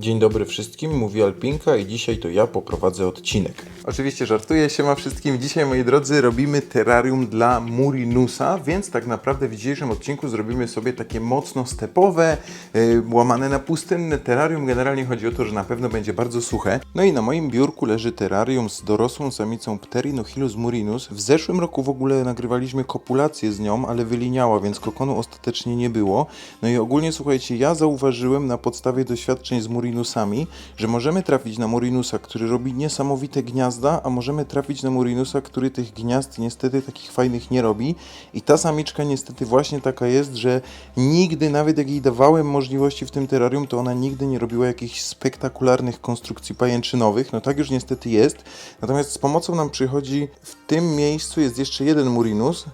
Dzień dobry wszystkim, mówi Alpinka i dzisiaj to ja poprowadzę odcinek. Oczywiście żartuję się ma wszystkim. Dzisiaj, moi drodzy, robimy terrarium dla Murinusa, więc tak naprawdę w dzisiejszym odcinku zrobimy sobie takie mocno stepowe, yy, łamane na pustynne terrarium. Generalnie chodzi o to, że na pewno będzie bardzo suche. No i na moim biurku leży terrarium z dorosłą samicą Pterinochilus murinus. W zeszłym roku w ogóle nagrywaliśmy kopulację z nią, ale wyliniała, więc kokonu ostatecznie nie było. No i ogólnie słuchajcie, ja zauważyłem na podstawie doświadczeń z murinusami, że możemy trafić na murinusa, który robi niesamowite gniazda, a możemy trafić na murinusa, który tych gniazd niestety takich fajnych nie robi. I ta samiczka niestety właśnie taka jest, że nigdy, nawet jak jej dawałem możliwości w tym terrarium, to ona nigdy nie robiła jakichś spektakularnych konstrukcji pajęczynowych. No tak już niestety jest. Natomiast z pomocą nam przychodzi w tym miejscu jest jeszcze jeden murinus,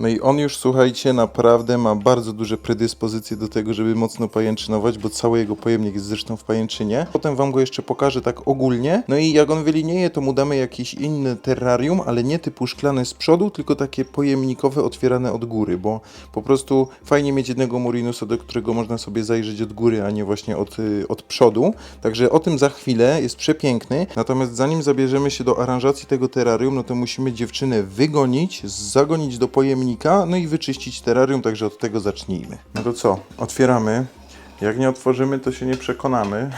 no i on już, słuchajcie, naprawdę ma bardzo duże predyspozycje do tego, żeby mocno pajęczynować, bo cały jego pojemnik jest zresztą w pajęczynie. Potem wam go jeszcze pokażę tak ogólnie. No i jak on wylinieje, to mu damy jakieś inne terrarium, ale nie typu szklane z przodu, tylko takie pojemnikowe otwierane od góry, bo po prostu fajnie mieć jednego Murinusa, do którego można sobie zajrzeć od góry, a nie właśnie od, y, od przodu. Także o tym za chwilę, jest przepiękny. Natomiast zanim zabierzemy się do aranżacji tego terrarium, no to musimy dziewczynę wygonić, zagonić do pojemnika, no i wyczyścić terrarium, także od tego zacznijmy. No to co, otwieramy. Jak nie otworzymy, to się nie przekonamy.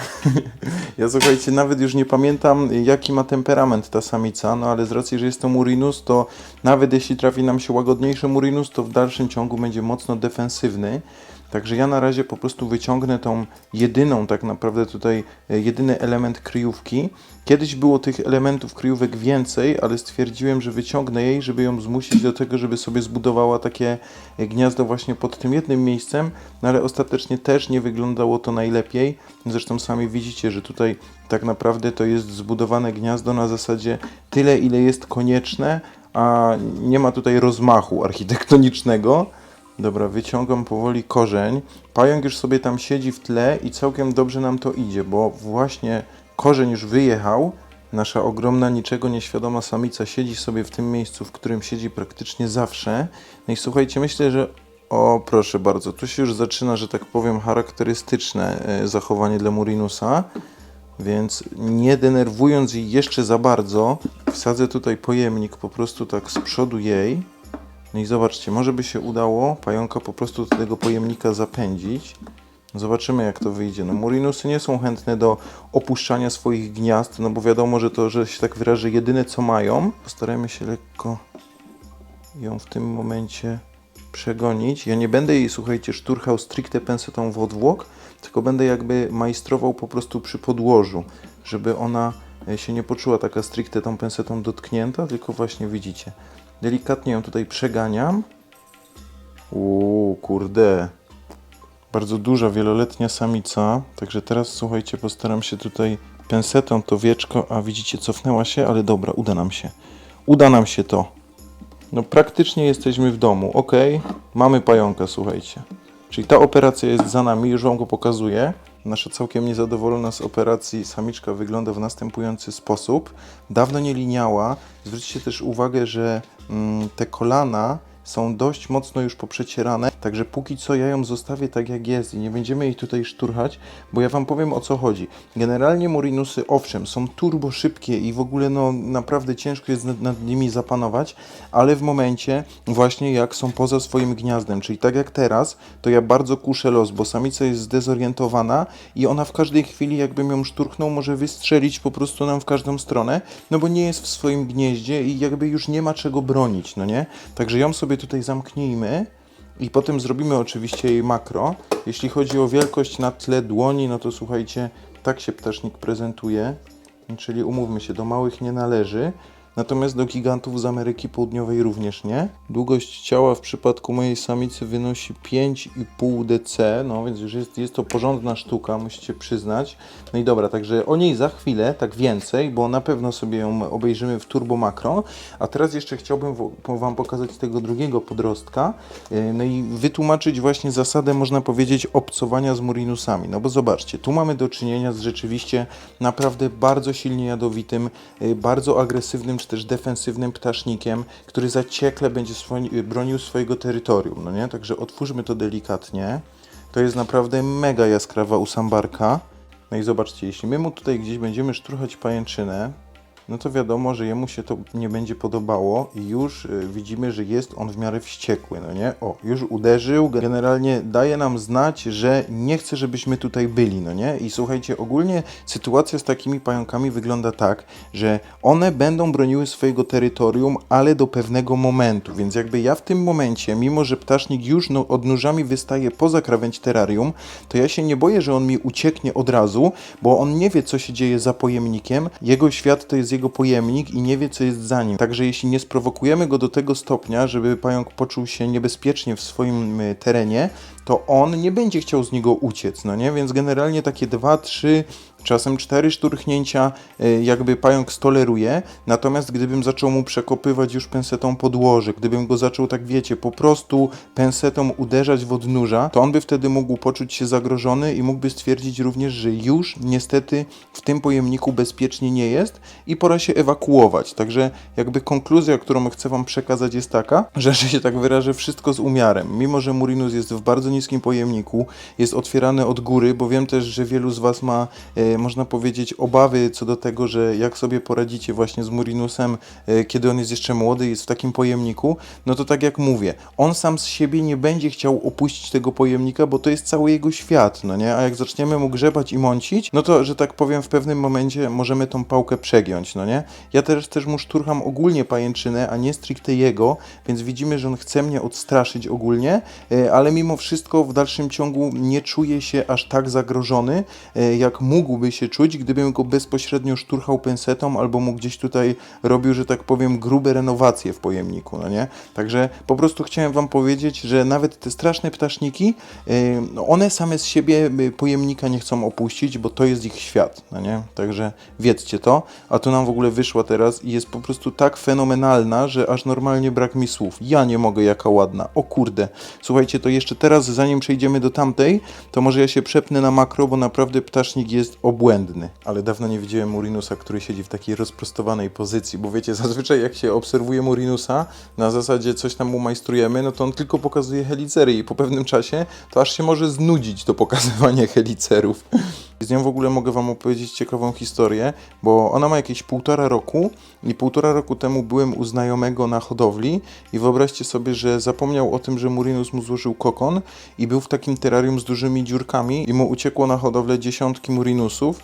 ja słuchajcie, nawet już nie pamiętam, jaki ma temperament ta samica, no ale z racji, że jest to Murinus, to nawet jeśli trafi nam się łagodniejszy Murinus, to w dalszym ciągu będzie mocno defensywny. Także ja na razie po prostu wyciągnę tą jedyną, tak naprawdę tutaj e, jedyny element kryjówki. Kiedyś było tych elementów kryjówek więcej, ale stwierdziłem, że wyciągnę jej, żeby ją zmusić do tego, żeby sobie zbudowała takie e, gniazdo właśnie pod tym jednym miejscem, no ale ostatecznie też nie wyglądało to najlepiej. Zresztą sami widzicie, że tutaj tak naprawdę to jest zbudowane gniazdo na zasadzie tyle, ile jest konieczne, a nie ma tutaj rozmachu architektonicznego. Dobra, wyciągam powoli korzeń. Pająk już sobie tam siedzi w tle i całkiem dobrze nam to idzie, bo właśnie korzeń już wyjechał. Nasza ogromna, niczego nieświadoma samica siedzi sobie w tym miejscu, w którym siedzi praktycznie zawsze. No i słuchajcie, myślę, że o, proszę bardzo, tu się już zaczyna, że tak powiem, charakterystyczne e, zachowanie dla Murinusa. Więc nie denerwując jej jeszcze za bardzo, wsadzę tutaj pojemnik po prostu tak z przodu jej. No i zobaczcie, może by się udało pająka po prostu do tego pojemnika zapędzić. Zobaczymy jak to wyjdzie. No Murinusy nie są chętne do opuszczania swoich gniazd, no bo wiadomo, że to, że się tak wyrażę, jedyne co mają. Postarajmy się lekko ją w tym momencie przegonić. Ja nie będę jej, słuchajcie, szturchał stricte pensetą w odwłok, tylko będę jakby majstrował po prostu przy podłożu, żeby ona e, się nie poczuła taka stricte tą pensetą dotknięta, tylko właśnie widzicie. Delikatnie ją tutaj przeganiam. Uuu, kurde. Bardzo duża, wieloletnia samica. Także teraz, słuchajcie, postaram się tutaj pensetą to wieczko, a widzicie, cofnęła się, ale dobra, uda nam się. Uda nam się to. No praktycznie jesteśmy w domu, ok. Mamy pająka, słuchajcie. Czyli ta operacja jest za nami, już Wam go pokazuję. Nasza całkiem niezadowolona z operacji samiczka wygląda w następujący sposób. Dawno nie liniała. Zwróćcie też uwagę, że mm, te kolana są dość mocno już poprzecierane, także póki co ja ją zostawię tak jak jest i nie będziemy jej tutaj szturchać, bo ja Wam powiem o co chodzi. Generalnie Murinusy owszem, są turbo szybkie i w ogóle no naprawdę ciężko jest nad, nad nimi zapanować, ale w momencie właśnie jak są poza swoim gniazdem, czyli tak jak teraz, to ja bardzo kuszę los, bo samica jest zdezorientowana i ona w każdej chwili jakbym ją szturchnął może wystrzelić po prostu nam w każdą stronę, no bo nie jest w swoim gnieździe i jakby już nie ma czego bronić, no nie? Także ją sobie tutaj zamknijmy i potem zrobimy oczywiście jej makro. Jeśli chodzi o wielkość na tle dłoni, no to słuchajcie, tak się ptasznik prezentuje, czyli umówmy się, do małych nie należy. Natomiast do gigantów z Ameryki Południowej również nie. Długość ciała w przypadku mojej samicy wynosi 5,5 dc, no więc już jest, jest to porządna sztuka, musicie przyznać. No i dobra, także o niej za chwilę, tak więcej, bo na pewno sobie ją obejrzymy w Turbo Makro. A teraz jeszcze chciałbym Wam pokazać tego drugiego podrostka, yy, no i wytłumaczyć właśnie zasadę, można powiedzieć, obcowania z Murinusami. No bo zobaczcie, tu mamy do czynienia z rzeczywiście naprawdę bardzo silnie jadowitym, yy, bardzo agresywnym czy też defensywnym ptasznikiem, który zaciekle będzie swoi- bronił swojego terytorium, no nie? Także otwórzmy to delikatnie. To jest naprawdę mega jaskrawa usambarka. No i zobaczcie, jeśli my mu tutaj gdzieś będziemy szturchać pajęczynę, no to wiadomo, że jemu się to nie będzie podobało i już y, widzimy, że jest on w miarę wściekły, no nie? O, już uderzył, generalnie daje nam znać, że nie chce, żebyśmy tutaj byli, no nie? I słuchajcie, ogólnie sytuacja z takimi pająkami wygląda tak, że one będą broniły swojego terytorium, ale do pewnego momentu, więc jakby ja w tym momencie, mimo że ptasznik już no, odnóżami wystaje poza krawędź terrarium, to ja się nie boję, że on mi ucieknie od razu, bo on nie wie, co się dzieje za pojemnikiem, jego świat to jest jego pojemnik i nie wie, co jest za nim. Także jeśli nie sprowokujemy go do tego stopnia, żeby pająk poczuł się niebezpiecznie w swoim y, terenie, to on nie będzie chciał z niego uciec, no nie? Więc generalnie takie dwa, trzy, czasem cztery szturchnięcia y, jakby pająk stoleruje, natomiast gdybym zaczął mu przekopywać już pensetą podłoże, gdybym go zaczął tak wiecie, po prostu pensetą uderzać w odnóża, to on by wtedy mógł poczuć się zagrożony i mógłby stwierdzić również, że już niestety w tym pojemniku bezpiecznie nie jest i pora się ewakuować. Także jakby konkluzja, którą chcę wam przekazać jest taka, że, że się tak wyrażę, wszystko z umiarem. Mimo, że Murinus jest w bardzo niskim pojemniku, jest otwierany od góry, bo wiem też, że wielu z was ma, e, można powiedzieć, obawy co do tego, że jak sobie poradzicie właśnie z Murinusem, e, kiedy on jest jeszcze młody, jest w takim pojemniku, no to tak jak mówię, on sam z siebie nie będzie chciał opuścić tego pojemnika, bo to jest cały jego świat, no nie? A jak zaczniemy mu grzebać i mącić, no to, że tak powiem, w pewnym momencie możemy tą pałkę przegiąć, no nie? Ja też, też mu szturcham ogólnie pajęczynę, a nie stricte jego, więc widzimy, że on chce mnie odstraszyć ogólnie, e, ale mimo wszystko w dalszym ciągu nie czuje się aż tak zagrożony, e, jak mógłby się czuć, gdybym go bezpośrednio szturchał pensetą albo mu gdzieś tutaj robił, że tak powiem, grube renowacje w pojemniku, no nie? Także po prostu chciałem wam powiedzieć, że nawet te straszne ptaszniki, e, no one same z siebie e, pojemnika nie chcą opuścić, bo to jest ich świat, no nie? Także wiedzcie to, a tu nam w ogóle wyszła teraz i jest po prostu tak fenomenalna, że aż normalnie brak mi słów. Ja nie mogę, jaka ładna. O kurde. Słuchajcie, to jeszcze teraz, zanim przejdziemy do tamtej, to może ja się przepnę na makro, bo naprawdę ptasznik jest obłędny. Ale dawno nie widziałem Murinusa, który siedzi w takiej rozprostowanej pozycji, bo wiecie, zazwyczaj jak się obserwuje Murinusa, na zasadzie coś tam mu majstrujemy, no to on tylko pokazuje helicery i po pewnym czasie to aż się może znudzić to pokazywanie helicerów. Z nią w ogóle mogę Wam opowiedzieć ciekawą historię, bo ona ma jakieś półtora roku i półtora roku temu byłem u znajomego na hodowli i wyobraźcie sobie, że zapomniał o tym, że Murinus mu złożył kokon i był w takim terrarium z dużymi dziurkami i mu uciekło na hodowlę dziesiątki Murinusów.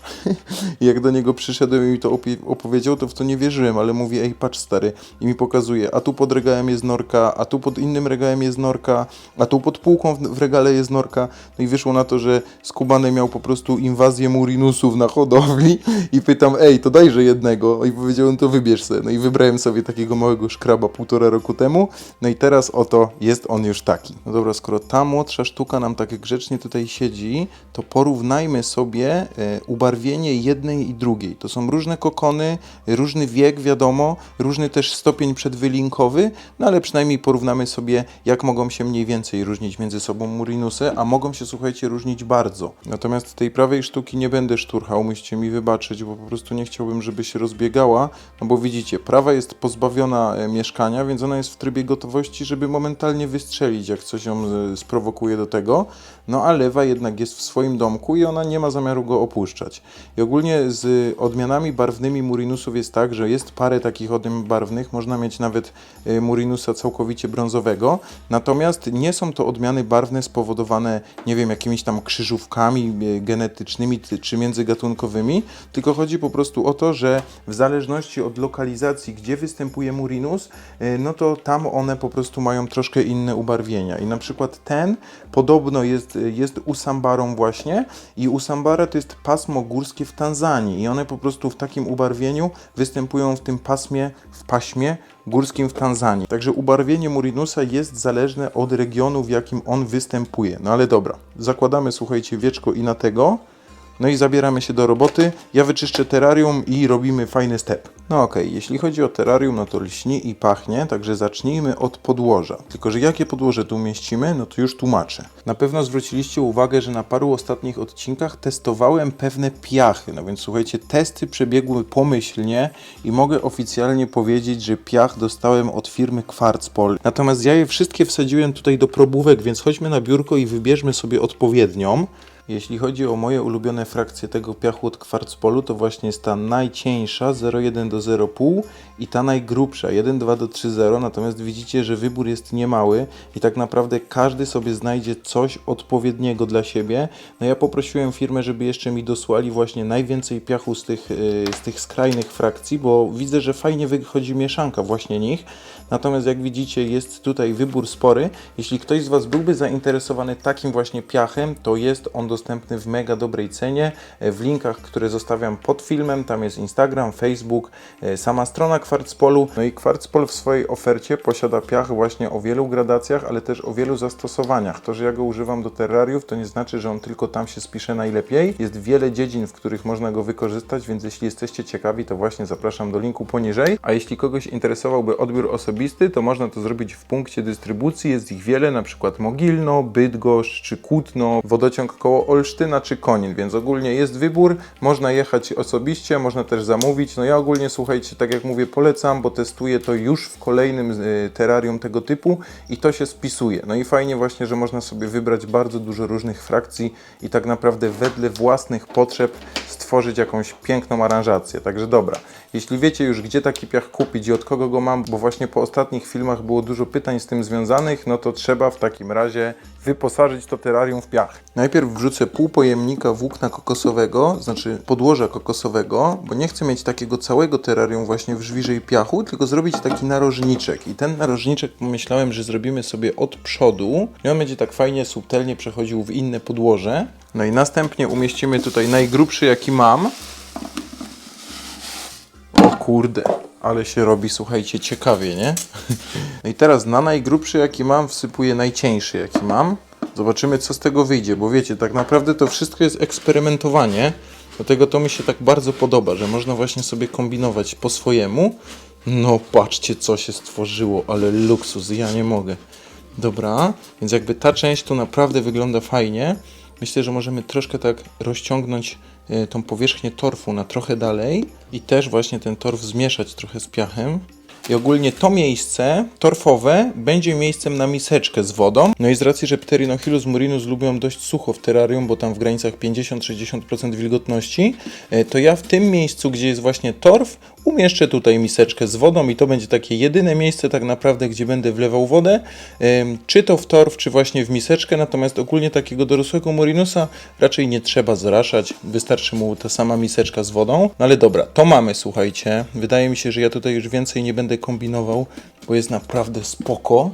I jak do niego przyszedłem i mi to opowiedział, to w to nie wierzyłem, ale mówi, ej patrz stary. I mi pokazuje, a tu pod regałem jest norka, a tu pod innym regałem jest norka, a tu pod półką w regale jest norka, no i wyszło na to, że Skubany miał po prostu inwazję Murinusów na hodowli i pytam, ej, to dajże jednego. I powiedziałem, to wybierz sobie. No i wybrałem sobie takiego małego szkraba półtora roku temu. No i teraz oto jest on już taki. No dobra, skoro ta młodsza sztuka nam tak grzecznie tutaj siedzi, to porównajmy sobie e, ubarwienie jednej i drugiej. To są różne kokony, różny wiek, wiadomo, różny też stopień przedwylinkowy, no ale przynajmniej porównamy sobie, jak mogą się mniej więcej różnić między sobą Murinusy, a mogą się, słuchajcie, różnić bardzo. Natomiast tej prawej sztuki nie będę szturchał, musicie mi wybaczyć, bo po prostu nie chciałbym, żeby się rozbiegała, no bo widzicie, prawa jest pozbawiona e, mieszkania, więc ona jest w trybie gotowości, żeby momentalnie wystrzelić, jak coś ją e, sprowokuje do tego, no a lewa jednak jest w swoim domku i ona nie ma zamiaru go opuszczać. I ogólnie z odmianami barwnymi Murinusów jest tak, że jest parę takich odmian barwnych, można mieć nawet e, Murinusa całkowicie brązowego, natomiast nie są to odmiany barwne spowodowane, nie wiem, jakimiś tam krzyżówkami genetycznymi czy międzygatunkowymi, tylko chodzi po prostu o to, że w zależności od lokalizacji, gdzie występuje Murinus, e, no to tam one po prostu mają troszkę inne ubarwienia. I na przykład ten podobno jest, jest usambarą właśnie i usambara to jest pasmo górskie w Tanzanii i one po prostu w takim ubarwieniu występują w tym pasmie, w paśmie górskim w Tanzanii. Także ubarwienie Murinusa jest zależne od regionu, w jakim on występuje. No ale dobra, zakładamy, słuchajcie, wieczko i na tego. No i zabieramy się do roboty. Ja wyczyszczę terrarium i robimy fajny step. No okej, jeśli chodzi o terrarium, no to lśni i pachnie, także zacznijmy od podłoża. Tylko, że jakie podłoże tu umieścimy, no to już tłumaczę. Na pewno zwróciliście uwagę, że na paru ostatnich odcinkach testowałem pewne piachy. No więc słuchajcie, testy przebiegły pomyślnie i mogę oficjalnie powiedzieć, że piach dostałem od firmy Quartzpol. Natomiast ja je wszystkie wsadziłem tutaj do probówek, więc chodźmy na biurko i wybierzmy sobie odpowiednią. Jeśli chodzi o moje ulubione frakcje tego piachu od Kwarcpolu, to właśnie jest ta najcieńsza 0,1 do 0,5 i ta najgrubsza 1,2 do 3,0. Natomiast widzicie, że wybór jest niemały i tak naprawdę każdy sobie znajdzie coś odpowiedniego dla siebie. No ja poprosiłem firmę, żeby jeszcze mi dosłali właśnie najwięcej piachu z tych, yy, z tych skrajnych frakcji, bo widzę, że fajnie wychodzi mieszanka właśnie nich. Natomiast jak widzicie, jest tutaj wybór spory. Jeśli ktoś z Was byłby zainteresowany takim właśnie piachem, to jest on dostępny w mega dobrej cenie. E, W linkach, które zostawiam pod filmem, tam jest Instagram, Facebook, e, sama strona Kwarcpolu. No i Kwarcpol w swojej ofercie posiada piach właśnie o wielu gradacjach, ale też o wielu zastosowaniach. To, że ja go używam do terrariów, to nie znaczy, że on tylko tam się spisze najlepiej. Jest wiele dziedzin, w których można go wykorzystać, więc jeśli jesteście ciekawi, to właśnie zapraszam do linku poniżej. A jeśli kogoś interesowałby odbiór osobisty, to można to zrobić w punkcie dystrybucji. Jest ich wiele, na przykład Mogilno, Bydgoszcz czy Kutno, wodociąg koło Olsztyna czy Konin, więc ogólnie jest wybór. Można jechać osobiście, można też zamówić. No ja ogólnie, słuchajcie, tak jak mówię, polecam, bo testuję to już w kolejnym y, terrarium tego typu i to się spisuje. No i fajnie właśnie, że można sobie wybrać bardzo dużo różnych frakcji i tak naprawdę wedle własnych potrzeb stworzyć jakąś piękną aranżację. Także dobra, jeśli wiecie już gdzie taki piach kupić i od kogo go mam, bo właśnie po ostatnich filmach było dużo pytań z tym związanych, no to trzeba w takim razie wyposażyć to terrarium w piach. Najpierw wrzucę pół pojemnika włókna kokosowego, znaczy podłoża kokosowego, bo nie chcę mieć takiego całego terrarium właśnie w żwirze i piachu, tylko zrobić taki narożniczek. I ten narożniczek pomyślałem, że zrobimy sobie od przodu i on będzie tak fajnie, subtelnie przechodził w inne podłoże. No i następnie umieścimy tutaj najgrubszy jaki mam. O kurde, ale się robi, słuchajcie, ciekawie, nie? No i teraz na najgrubszy jaki mam wsypuję najcieńszy jaki mam. Zobaczymy co z tego wyjdzie, bo wiecie, tak naprawdę to wszystko jest eksperymentowanie. Dlatego to mi się tak bardzo podoba, że można właśnie sobie kombinować po swojemu. No patrzcie co się stworzyło, ale luksus, ja nie mogę. Dobra, więc jakby ta część tu naprawdę wygląda fajnie. Myślę, że możemy troszkę tak rozciągnąć e, tą powierzchnię torfu na trochę dalej i też właśnie ten torf zmieszać trochę z piachem. I ogólnie to miejsce torfowe będzie miejscem na miseczkę z wodą. No i z racji, że Pterynochilus murinus lubią dość sucho w terrarium, bo tam w granicach 50-60% wilgotności, e, to ja w tym miejscu, gdzie jest właśnie torf, umieszczę tutaj miseczkę z wodą i to będzie takie jedyne miejsce tak naprawdę, gdzie będę wlewał wodę, czy to w torf, czy właśnie w miseczkę, natomiast ogólnie takiego dorosłego murinusa raczej nie trzeba zraszać, wystarczy mu ta sama miseczka z wodą. No ale dobra, to mamy, słuchajcie. Wydaje mi się, że ja tutaj już więcej nie będę kombinował, bo jest naprawdę spoko.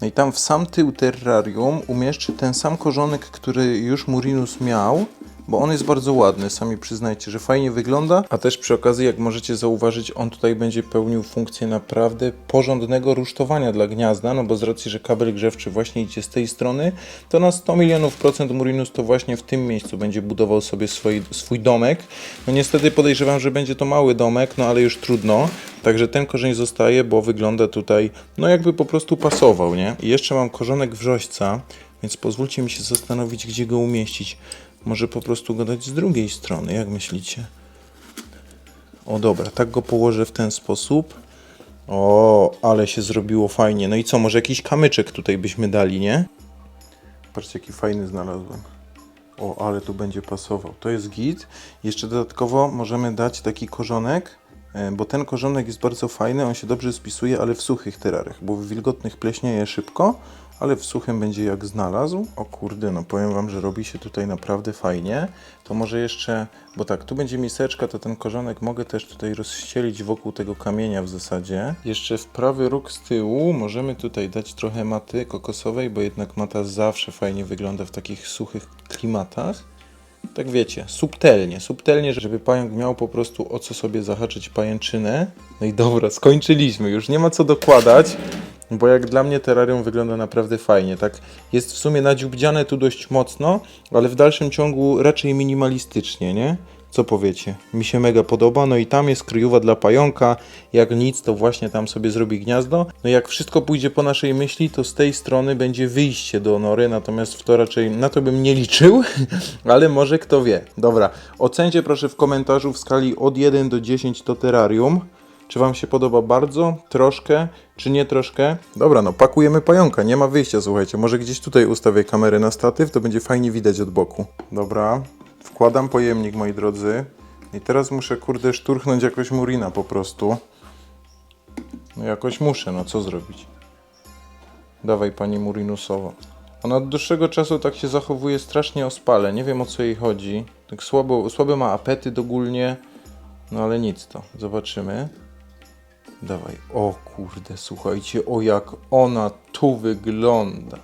No i tam w sam tył terrarium umieszczę ten sam korzonek, który już Murinus miał, bo on jest bardzo ładny, sami przyznajcie, że fajnie wygląda, a też przy okazji, jak możecie zauważyć, on tutaj będzie pełnił funkcję naprawdę porządnego rusztowania dla gniazda, no bo z racji, że kabel grzewczy właśnie idzie z tej strony, to na 100 milionów procent Murinus to właśnie w tym miejscu będzie budował sobie swój, swój domek. No niestety podejrzewam, że będzie to mały domek, no ale już trudno, także ten korzeń zostaje, bo wygląda tutaj, no jakby po prostu pasował, nie? I jeszcze mam korzonek wrzośca, więc pozwólcie mi się zastanowić, gdzie go umieścić. Może po prostu go dać z drugiej strony, jak myślicie? O dobra, tak go położę w ten sposób. O, ale się zrobiło fajnie. No i co, może jakiś kamyczek tutaj byśmy dali, nie? Patrzcie, jaki fajny znalazłem. O, ale tu będzie pasował. To jest git. Jeszcze dodatkowo możemy dać taki korzonek, e, bo ten korzonek jest bardzo fajny, on się dobrze spisuje, ale w suchych terarach, bo w wilgotnych pleśnieje szybko, ale w suchym będzie jak znalazł. O kurde, no powiem Wam, że robi się tutaj naprawdę fajnie. To może jeszcze, bo tak, tu będzie miseczka, to ten korzonek mogę też tutaj rozścielić wokół tego kamienia w zasadzie. Jeszcze w prawy róg z tyłu możemy tutaj dać trochę maty kokosowej, bo jednak mata zawsze fajnie wygląda w takich suchych klimatach. Tak wiecie, subtelnie, subtelnie, żeby pająk miał po prostu o co sobie zahaczyć pajęczynę. No i dobra, skończyliśmy, już nie ma co dokładać. Bo jak dla mnie terrarium wygląda naprawdę fajnie, tak jest w sumie nadziubdziane tu dość mocno, ale w dalszym ciągu raczej minimalistycznie, nie? Co powiecie? Mi się mega podoba, no i tam jest kryjówa dla pająka, jak nic to właśnie tam sobie zrobi gniazdo. No jak wszystko pójdzie po naszej myśli, to z tej strony będzie wyjście do nory, natomiast w to raczej, na to bym nie liczył, ale może kto wie. Dobra, ocencie proszę w komentarzu w skali od 1 do 10 to terrarium. Czy Wam się podoba bardzo, troszkę, czy nie troszkę? Dobra, no pakujemy pająka, nie ma wyjścia, słuchajcie. Może gdzieś tutaj ustawię kamerę na statyw, to będzie fajnie widać od boku. Dobra, wkładam pojemnik, moi drodzy. I teraz muszę, kurde, szturchnąć jakoś murina po prostu. No jakoś muszę, no co zrobić? Dawaj pani Murinusowo. Ona od dłuższego czasu tak się zachowuje strasznie ospale. Nie wiem o co jej chodzi. Tak słabo, słaby ma apetyt ogólnie. No ale nic to. Zobaczymy. Dawaj. O kurde, słuchajcie, o jak ona tu wygląda.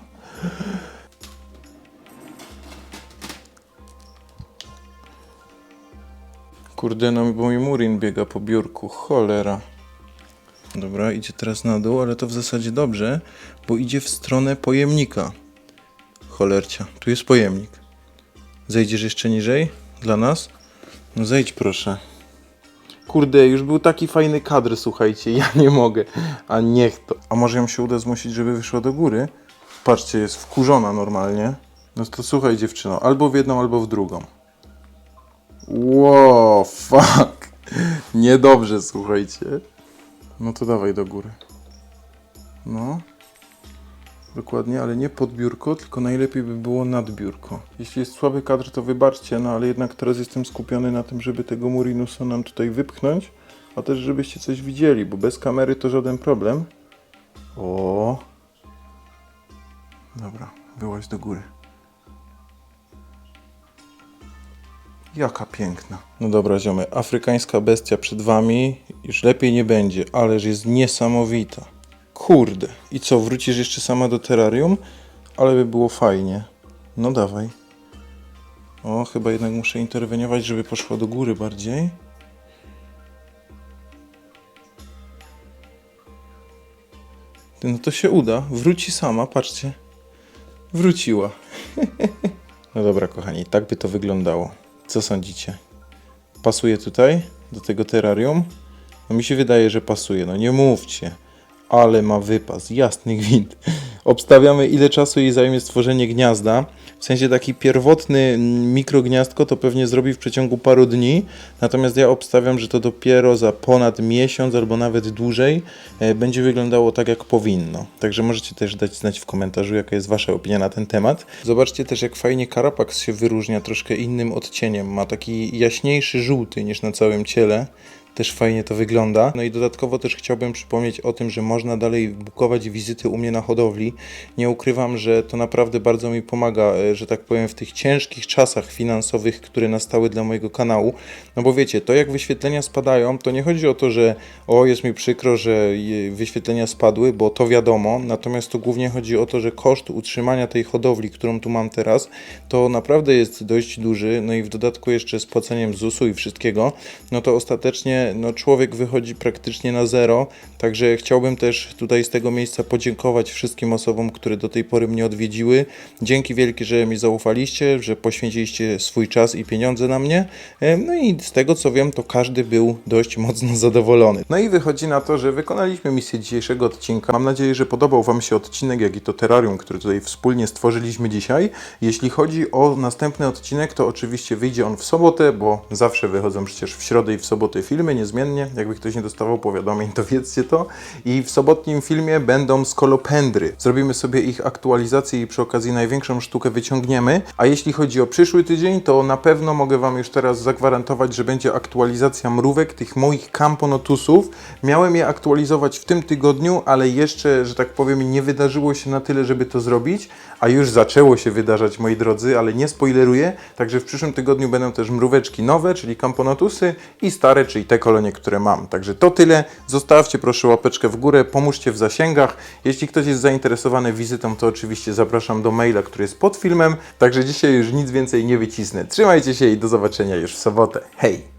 Kurde, no bo mi Murin biega po biurku. Cholera. Dobra, idzie teraz na dół, ale to w zasadzie dobrze, bo idzie w stronę pojemnika. Cholercia, tu jest pojemnik. Zejdziesz jeszcze niżej dla nas? No zejdź proszę. Kurde, już był taki fajny kadr, słuchajcie, ja nie mogę. A niech to. A może ją się uda zmusić, żeby wyszła do góry? Patrzcie, jest wkurzona normalnie. No to słuchaj dziewczyno, albo w jedną, albo w drugą. Wow, fuck. Niedobrze, słuchajcie. No to dawaj do góry. No. Dokładnie, ale nie pod biurko, tylko najlepiej by było nad biurko. Jeśli jest słaby kadr, to wybaczcie, no ale jednak teraz jestem skupiony na tym, żeby tego Murinusa nam tutaj wypchnąć, a też żebyście coś widzieli, bo bez kamery to żaden problem. O. Dobra, wyłaź do góry. Jaka piękna. No dobra, ziomy, afrykańska bestia przed wami. Już lepiej nie będzie, ależ jest niesamowita. Kurde. I co, wrócisz jeszcze sama do terrarium? Ale by było fajnie. No dawaj. O, chyba jednak muszę interweniować, żeby poszła do góry bardziej. No to się uda. Wróci sama, patrzcie. Wróciła. No dobra, kochani, tak by to wyglądało. Co sądzicie? Pasuje tutaj do tego terrarium? No mi się wydaje, że pasuje. No nie mówcie. Ale ma wypas, jasny gwint. Obstawiamy, ile czasu jej zajmie stworzenie gniazda. W sensie taki pierwotny mikrogniazdko to pewnie zrobi w przeciągu paru dni. Natomiast ja obstawiam, że to dopiero za ponad miesiąc albo nawet dłużej e, będzie wyglądało tak, jak powinno. Także możecie też dać znać w komentarzu, jaka jest Wasza opinia na ten temat. Zobaczcie też, jak fajnie Carapax się wyróżnia troszkę innym odcieniem. Ma taki jaśniejszy żółty niż na całym ciele. Też fajnie to wygląda. No i dodatkowo też chciałbym przypomnieć o tym, że można dalej bukować wizyty u mnie na hodowli. Nie ukrywam, że to naprawdę bardzo mi pomaga, e, że tak powiem, w tych ciężkich czasach finansowych, które nastały dla mojego kanału. No bo wiecie, to jak wyświetlenia spadają, to nie chodzi o to, że o, jest mi przykro, że wyświetlenia spadły, bo to wiadomo. Natomiast to głównie chodzi o to, że koszt utrzymania tej hodowli, którą tu mam teraz, to naprawdę jest dość duży. No i w dodatku jeszcze z płaceniem ZUS-u i wszystkiego, no to ostatecznie no, człowiek wychodzi praktycznie na zero. Także chciałbym też tutaj z tego miejsca podziękować wszystkim osobom, które do tej pory mnie odwiedziły. Dzięki wielkie, że mi zaufaliście, że poświęciliście swój czas i pieniądze na mnie. No i z tego co wiem, to każdy był dość mocno zadowolony. No i wychodzi na to, że wykonaliśmy misję dzisiejszego odcinka. Mam nadzieję, że podobał Wam się odcinek, jak i to terrarium, który tutaj wspólnie stworzyliśmy dzisiaj. Jeśli chodzi o następny odcinek, to oczywiście wyjdzie on w sobotę, bo zawsze wychodzą przecież w środę i w sobotę filmy, niezmiennie. Jakby ktoś nie dostawał powiadomień, to wiedzcie to. I w sobotnim filmie będą skolopendry. Zrobimy sobie ich aktualizację i przy okazji największą sztukę wyciągniemy. A jeśli chodzi o przyszły tydzień, to na pewno mogę Wam już teraz zagwarantować, że będzie aktualizacja mrówek, tych moich camponotusów. Miałem je aktualizować w tym tygodniu, ale jeszcze, że tak powiem, nie wydarzyło się na tyle, żeby to zrobić, a już zaczęło się wydarzać, moi drodzy, ale nie spoileruję. Także w przyszłym tygodniu będą też mróweczki nowe, czyli camponotusy i stare, czyli te kolonie, które mam. Także to tyle. Zostawcie proszę łapeczkę w górę, pomóżcie w zasięgach. Jeśli ktoś jest zainteresowany wizytą, to oczywiście zapraszam do maila, który jest pod filmem. Także dzisiaj już nic więcej nie wycisnę. Trzymajcie się i do zobaczenia już w sobotę. Hej!